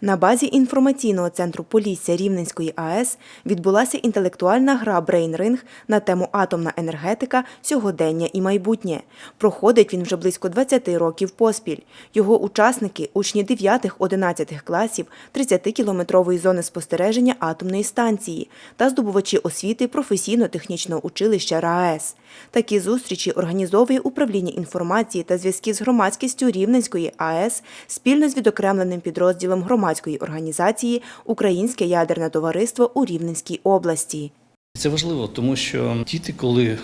На базі інформаційного центру Полісся Рівненської АЕС відбулася інтелектуальна гра «Брейнринг» на тему атомна енергетика, сьогодення і майбутнє. Проходить він вже близько 20 років поспіль. Його учасники – учні 9-11 класів 30-кілометрової зони спостереження атомної станції та здобувачі освіти професійно-технічного училища РаЕС. Такі зустрічі організовує управління інформації та зв'язків з громадськістю Рівненської АЕС спільно з відокремленим підрозділом громадської організації Українське ядерне товариство у Рівненській області. Це важливо, тому що діти, коли е,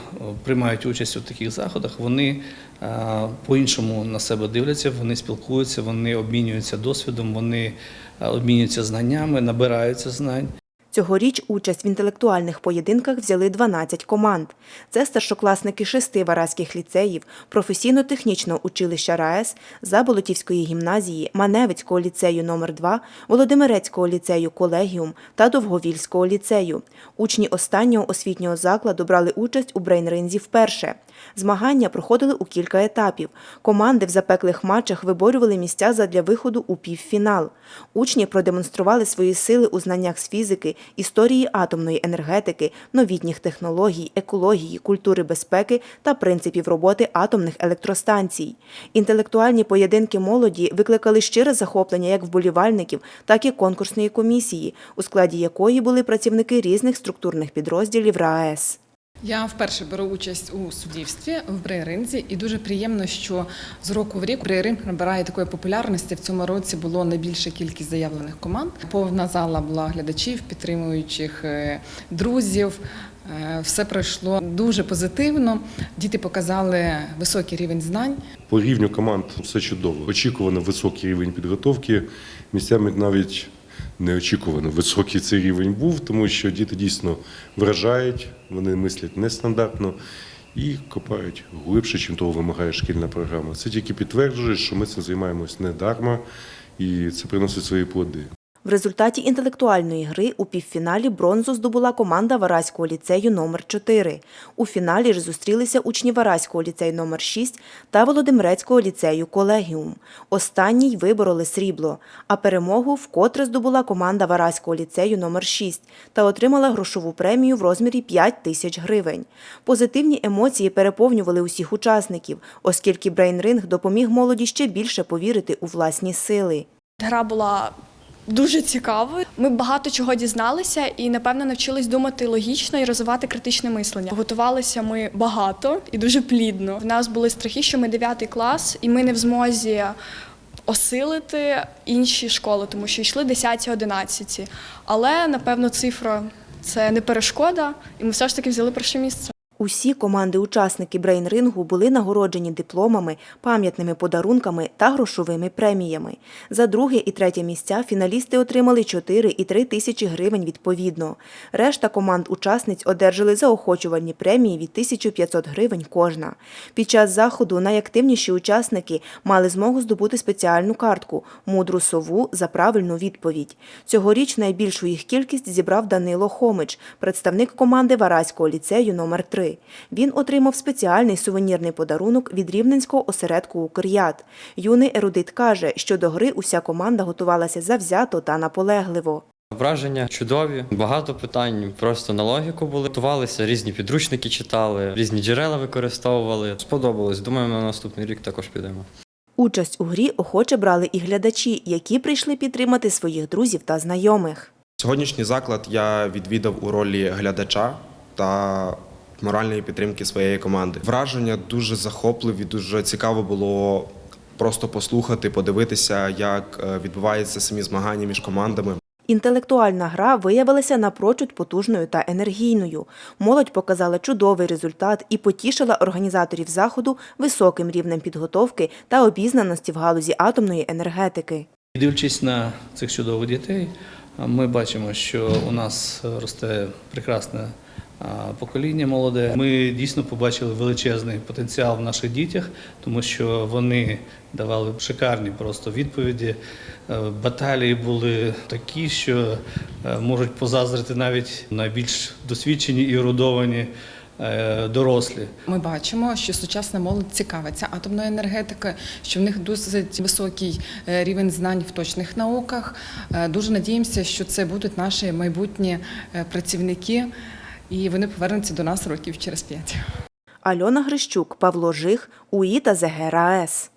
приймають участь у таких заходах, вони е, по-іншому на себе дивляться, вони спілкуються, вони обмінюються досвідом, вони е, обмінюються знаннями, набираються знань. Цьогоріч участь в інтелектуальних поєдинках взяли 12 команд. Це старшокласники шести варазьких ліцеїв, професійно-технічного училища РаЕС, Заболотівської гімназії, Маневицького ліцею номер 2 Володимирецького ліцею Колегіум та Довговільського ліцею. Учні останнього освітнього закладу брали участь у брейнринзі вперше. Змагання проходили у кілька етапів. Команди в запеклих матчах виборювали місця задля виходу у півфінал. Учні продемонстрували свої сили у знаннях з фізики, історії атомної енергетики, новітніх технологій, екології, культури безпеки та принципів роботи атомних електростанцій. Інтелектуальні поєдинки молоді викликали щире захоплення як вболівальників, так і конкурсної комісії, у складі якої були працівники різних структурних підрозділів РаЕС. Я вперше беру участь у суддівстві в брейринзі, і дуже приємно, що з року в рік брейринг набирає такої популярності. В цьому році було найбільша кількість заявлених команд. Повна зала була глядачів, підтримуючих е, друзів. Е, Все пройшло дуже позитивно. Діти показали високий рівень знань. По рівню команд все чудово. Очікувано високий рівень підготовки. Місцями навіть неочікувано високий цей рівень був, тому що діти дійсно вражають, вони мислять нестандартно і копають глибше, чим того вимагає шкільна програма. Це тільки підтверджує, що ми цим займаємось не дарма, і це приносить свої плоди. В результаті інтелектуальної гри у півфіналі бронзу здобула команда Вараського ліцею номер 4 У фіналі ж зустрілися учні Вараського ліцею номер 6 та Володимирецького ліцею Колегіум. Останній вибороли срібло, а перемогу вкотре здобула команда Вараського ліцею номер 6 та отримала грошову премію в розмірі 5 тисяч гривень. Позитивні емоції переповнювали усіх учасників, оскільки брейнринг допоміг молоді ще більше повірити у власні сили. Гра була дуже цікавою. Ми багато чого дізналися і, напевно, навчились думати логічно і розвивати критичне мислення. Готувалися ми багато і дуже плідно. В нас були страхи, що ми 9 клас, і ми не в змозі осилити інші школи, тому що йшли 10-11. Але, напевно, цифра це не перешкода, і ми все ж таки взяли перше місце. Усі команди-учасники брейнрингу були нагороджені дипломами, пам'ятними подарунками та грошовими преміями. За друге і третє місця фіналісти отримали 4 і 3 тисячі гривень відповідно. Решта команд-учасниць одержали заохочувальні премії від 1500 гривень кожна. Під час заходу найактивніші учасники мали змогу здобути спеціальну картку мудру сову за правильну відповідь. Цьогоріч найбільшу їх кількість зібрав Данило Хомич, представник команди Вараського ліцею номер 3 Він отримав спеціальний сувенірний подарунок від рівненського осередку «Укрят». Юний ерудит каже, що до гри уся команда готувалася завзято та наполегливо. Враження чудові, багато питань просто на логіку були. Готувалися, різні підручники читали, різні джерела використовували. Сподобалось. Думаю, на наступний рік також підемо. Участь у грі охоче брали і глядачі, які прийшли підтримати своїх друзів та знайомих. Сьогоднішній заклад я відвідав у ролі глядача та моральної підтримки своєї команди. Враження дуже захопливі, дуже цікаво було просто послухати, подивитися, як е, відбуваються самі змагання між командами. Інтелектуальна гра виявилася напрочуд потужною та енергійною. Молодь показала чудовий результат і потішила організаторів заходу високим рівнем підготовки та обізнаності в галузі атомної енергетики. Дивлячись на цих чудових дітей, ми бачимо, що у нас росте прекрасне а, покоління молоде. Ми дійсно побачили величезний потенціал в наших дітях, тому що вони давали шикарні просто відповіді. Е, баталії були такі, що е, можуть позазрити навіть найбільш досвідчені і родовані. Е, дорослі ми бачимо, що сучасна молодь цікавиться атомною енергетикою, що в них досить високий рівень знань в точних науках. Дуже надіємося, що це будуть наші майбутні працівники і вони повернуться до нас років через п'ять. Альона Грищук, Павло Жих, УІ та ЗГРАЕС.